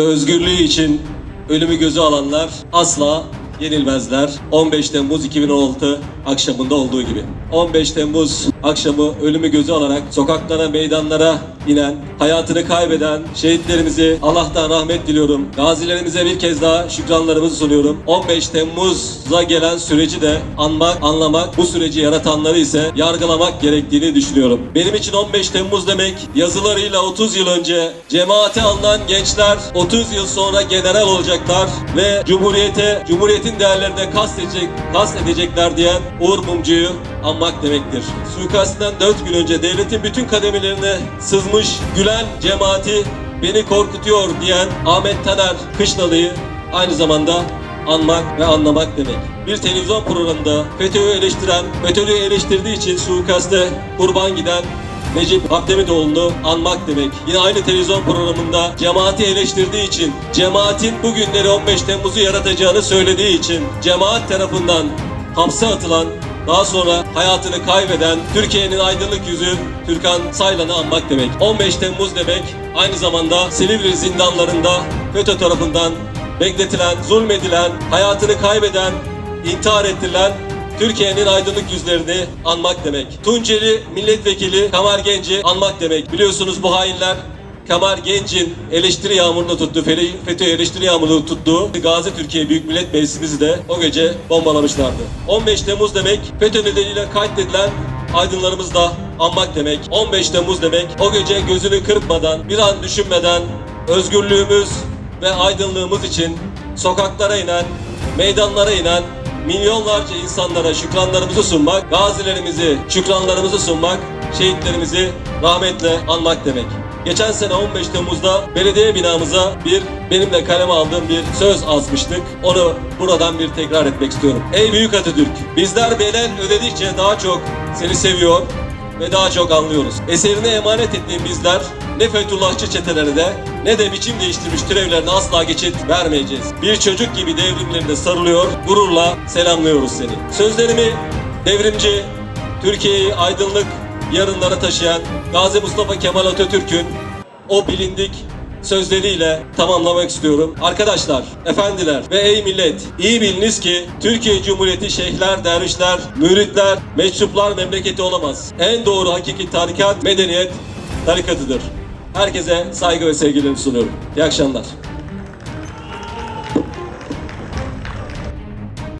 Özgürlüğü için ölümü göze alanlar asla yenilmezler. 15 Temmuz 2016 akşamında olduğu gibi. 15 Temmuz akşamı ölümü göze alarak sokaklara, meydanlara inen, hayatını kaybeden şehitlerimizi Allah'tan rahmet diliyorum. Gazilerimize bir kez daha şükranlarımızı sunuyorum. 15 Temmuz'a gelen süreci de anmak, anlamak, bu süreci yaratanları ise yargılamak gerektiğini düşünüyorum. Benim için 15 Temmuz demek yazılarıyla 30 yıl önce cemaate alınan gençler 30 yıl sonra general olacaklar ve Cumhuriyete, Cumhuriyetin değerlerine kastedecek, kastedecekler diyen Uğur Mumcu'yu anmak demektir. Suikastinden 4 gün önce devletin bütün kademelerine sızmış gülen cemaati beni korkutuyor diyen Ahmet Taner Kışlalı'yı aynı zamanda anmak ve anlamak demek. Bir televizyon programında FETÖ'yü eleştiren, FETÖ'yü eleştirdiği için suikaste kurban giden Necip Abdemitoğlu'nu anmak demek. Yine aynı televizyon programında cemaati eleştirdiği için, cemaatin bugünleri 15 Temmuz'u yaratacağını söylediği için, cemaat tarafından hapse atılan, daha sonra hayatını kaybeden Türkiye'nin aydınlık yüzü Türkan Saylan'ı anmak demek. 15 Temmuz demek aynı zamanda Silivri zindanlarında FETÖ tarafından bekletilen, zulmedilen, hayatını kaybeden, intihar ettirilen Türkiye'nin aydınlık yüzlerini anmak demek. Tunceli milletvekili Kamal Genci anmak demek. Biliyorsunuz bu hainler Kamal Genc'in eleştiri yağmurunu tuttu, FETÖ eleştiri yağmurunu tuttuğu Gazi Türkiye Büyük Millet Meclisimizi de o gece bombalamışlardı. 15 Temmuz demek FETÖ nedeniyle katledilen aydınlarımız da anmak demek. 15 Temmuz demek o gece gözünü kırpmadan, bir an düşünmeden özgürlüğümüz ve aydınlığımız için sokaklara inen, meydanlara inen milyonlarca insanlara şükranlarımızı sunmak, gazilerimizi şükranlarımızı sunmak, şehitlerimizi rahmetle anmak demek. Geçen sene 15 Temmuz'da belediye binamıza bir benim de kaleme aldığım bir söz asmıştık. Onu buradan bir tekrar etmek istiyorum. Ey büyük Atatürk, bizler bedel ödedikçe daha çok seni seviyor ve daha çok anlıyoruz. Eserine emanet ettiğim bizler ne Fethullahçı çetelerine ne de biçim değiştirmiş türevlerine asla geçit vermeyeceğiz. Bir çocuk gibi devrimlerine sarılıyor, gururla selamlıyoruz seni. Sözlerimi devrimci, Türkiye'yi aydınlık yarınlara taşıyan Gazi Mustafa Kemal Atatürk'ün o bilindik sözleriyle tamamlamak istiyorum. Arkadaşlar, efendiler ve ey millet iyi biliniz ki Türkiye Cumhuriyeti şeyhler, dervişler, müritler, meczuplar memleketi olamaz. En doğru hakiki tarikat medeniyet tarikatıdır. Herkese saygı ve sevgilerimi sunuyorum. İyi akşamlar.